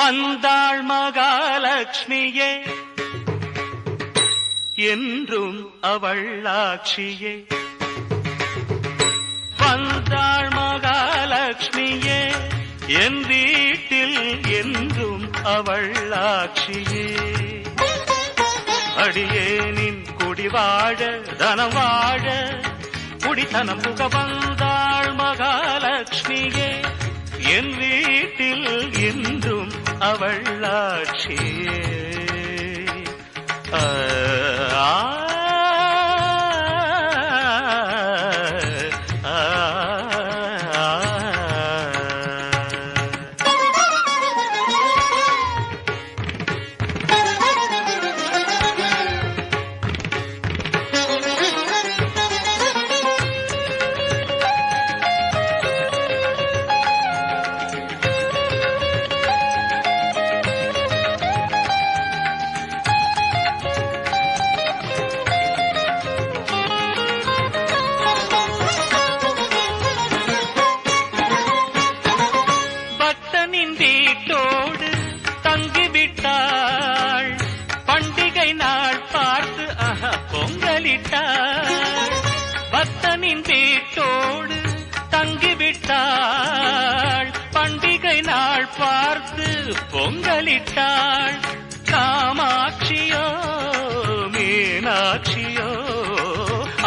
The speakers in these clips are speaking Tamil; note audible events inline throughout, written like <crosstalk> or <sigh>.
வந்தாள் மகாலட்சுமியே என்றும் அவள்ளாட்சியே வந்தாள் மகாலட்சுமியே என் வீட்டில் என்றும் அவள்ளாட்சியே அடியேனின் குடிவாழ தனம் வாழ குடித்தனம் புக வந்தாள் மகாலட்சுமியே என் வீட்டில் என்றும் அவள் ஆட்சியே விட்டாள் பண்டிகை நாள் பார்த்து ஆஹா, பொங்கலிட்டாள். பக்தனின் வீட்டோடு தங்கிவிட்டாள். பண்டிகை நாள் பார்த்து பொங்கலிட்டாள். காமாட்சியோ மீனாட்சியோ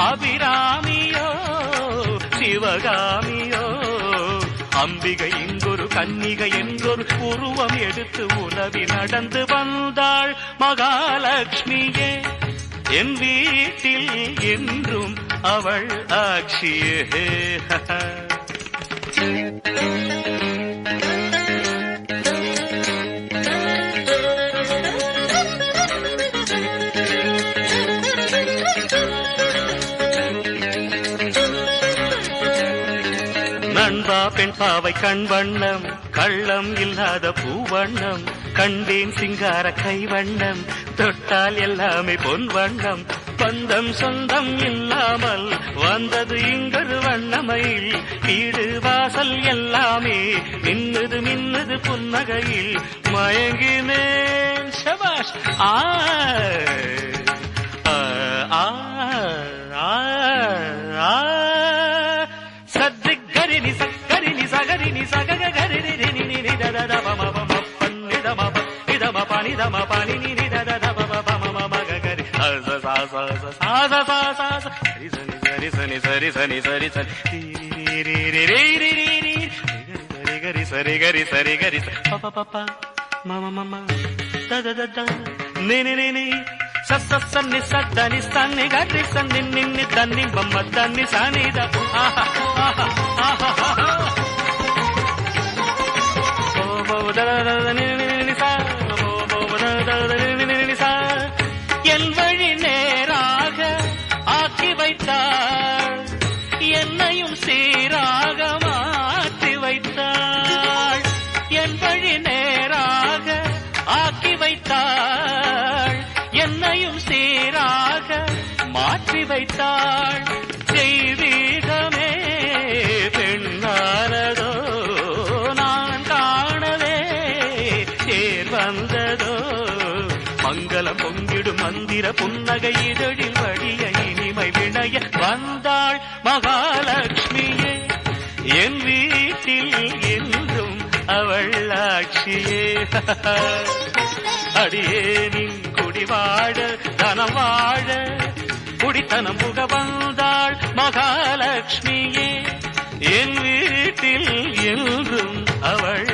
அபிராமியோ சிவகாமியோ அம்பிகை இங்கு கன்னிகை என்றொரு உருவம் எடுத்து உலவி நடந்து வந்தாள் மகாலட்சுமியே. என் வீட்டில் என்றும் அவள் ஆட்சியே. <laughs> நண்பா பெண் பாவை கண் வண்ணம் கள்ளம் இல்லாத பூவண்ணம். கண்டேன் சிங்கார கை வண்ணம் தொட்டால் எல்லாமே பொன் வண்ணம். பந்தம் சொந்தம் இல்லாமல் வந்தது இங்கொரு வண்ணமையில். வீடு வாசல் எல்லாமே மின்னது மின்னது புன்னகையில். மயங்கினேன் சபாஷ் ஆ, సాహస సాహస సాహస సాహస సరి సని సని సరి సని సరి సని గరి సరి గరి సరి గరి పప పప మమ మమ దద దద నేనే నేనే సన్ని సద్దని సన్ని గరి సన్ని నిన్ని దన్ని బొమ్మ దన్ని సాని ద ఆహా ఆహా ఆహా வைத்தாள். என்னையும் சீராக மாற்றி வைத்தாள். தெய்வீகமே பெண்ணானதோ நான் காணவே தேர் வந்ததோ. மங்களம் பொங்கிடும் மந்திர புன்னகை இதழில் வழிய இனிமை வினைய வந்தாள் மகாலட்சுமியே. என் வீட்டில் என்றும் அவள் ஆட்சியே. <laughs> அடியேனின் குடிவாழ தனம் வாழ. குடித்தனம் புக வந்தாள் மகாலட்சுமியே. என் வீட்டில் என்றும் அவள்